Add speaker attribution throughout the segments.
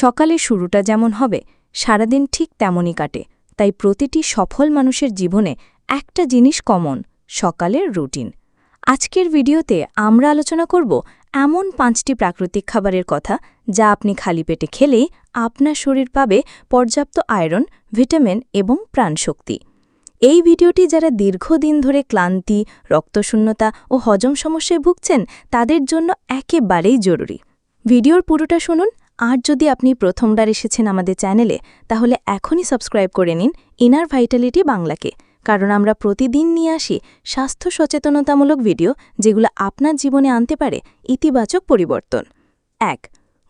Speaker 1: সকালের শুরুটা যেমন হবে, সারাদিন ঠিক তেমনই কাটে। তাই প্রতিটি সফল মানুষের জীবনে একটা জিনিস কমন, সকালের রুটিন। আজকের ভিডিওতে আমরা আলোচনা করব এমন পাঁচটি প্রাকৃতিক খাবারের কথা যা আপনি খালি পেটে খেলেই আপনার শরীর পাবে পর্যাপ্ত আয়রন, ভিটামিন এবং প্রাণশক্তি। এই ভিডিওটি যারা দীর্ঘদিন ধরে ক্লান্তি, রক্তশূন্যতা ও হজম সমস্যায় ভুগছেন, তাদের জন্য একেবারেই জরুরি। ভিডিওর পুরোটা শুনুন আর যদি আপনি প্রথমবার এসেছেন আমাদের চ্যানেলে, তাহলে এখনই সাবস্ক্রাইব করে নিন ইনার ভাইটালিটি বাংলাকে। কারণ আমরা প্রতিদিন নিয়ে আসি স্বাস্থ্য সচেতনতামূলক ভিডিও যেগুলো আপনার জীবনে আনতে পারে ইতিবাচক পরিবর্তন। এক,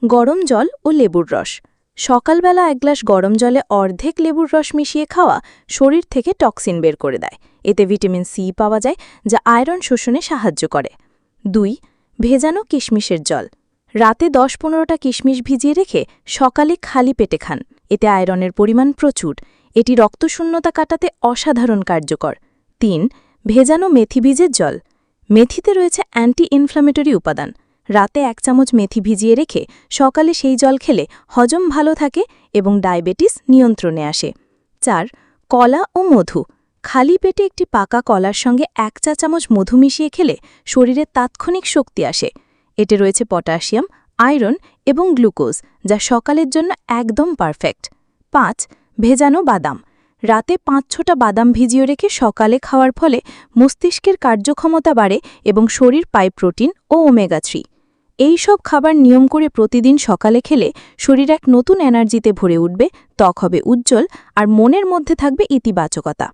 Speaker 1: গরম জল ও লেবুর রস। সকালবেলা এক গ্লাস গরম জলে অর্ধেক লেবুর রস মিশিয়ে খাওয়া শরীর থেকে টক্সিন বের করে দেয়। এতে ভিটামিন সি পাওয়া যায়, যা আয়রন শোষণে সাহায্য করে। দুই, ভেজানো কিশমিশের জল। রাতে দশ পনেরোটা কিশমিশ ভিজিয়ে রেখে সকালে খালি পেটে খান। এতে আয়রনের পরিমাণ প্রচুর। এটি রক্তশূন্যতা কাটাতে অসাধারণ কার্যকর। তিন, ভেজানো মেথি বীজের জল। মেথিতে রয়েছে অ্যান্টি ইনফ্লামেটরি উপাদান। রাতে এক চামচ মেথি ভিজিয়ে রেখে সকালে সেই জল খেলে হজম ভালো থাকে এবং ডায়াবেটিস নিয়ন্ত্রণে আসে। চার, কলা ও মধু। খালি পেটে একটি পাকা কলার সঙ্গে এক চা চামচ মধু মিশিয়ে খেলে শরীরে তাৎক্ষণিক শক্তি আসে। এতে রয়েছে পটাশিয়াম, আয়রন এবং গ্লুকোজ, যা সকালের জন্য একদম পারফেক্ট। পাঁচ, ভেজানো বাদাম। রাতে পাঁচ ছটা বাদাম ভিজিয়ে রেখে সকালে খাওয়ার ফলে মস্তিষ্কের কার্যক্ষমতা বাড়ে এবং শরীর পায় প্রোটিন ও ওমেগা থ্রি এই সব খাবার নিয়ম করে প্রতিদিন সকালে খেলে শরীর এক নতুন এনার্জিতে ভরে উঠবে, ত্বক হবে উজ্জ্বল আর মনের মধ্যে থাকবে ইতিবাচকতা।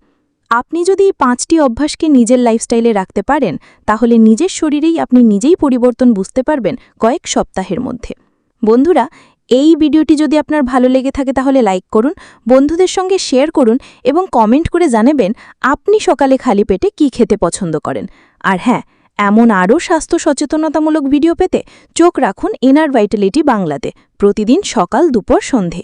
Speaker 1: আপনি যদি এই পাঁচটি অভ্যাসকে নিজের লাইফস্টাইলে রাখতে পারেন, তাহলে নিজের শরীরেই আপনি নিজেই পরিবর্তন বুঝতে পারবেন কয়েক সপ্তাহের মধ্যে। বন্ধুরা, এই ভিডিওটি যদি আপনার ভালো লেগে থাকে তাহলে লাইক করুন, বন্ধুদের সঙ্গে শেয়ার করুন এবং কমেন্ট করে জানাবেন আপনি সকালে খালি পেটে কি খেতে পছন্দ করেন। আর হ্যাঁ এমন আরও স্বাস্থ্য সচেতনতামূলক ভিডিও পেতে চোখ রাখুন ইনার ভাইটালিটি বাংলাতে প্রতিদিন সকাল দুপুর সন্ধে।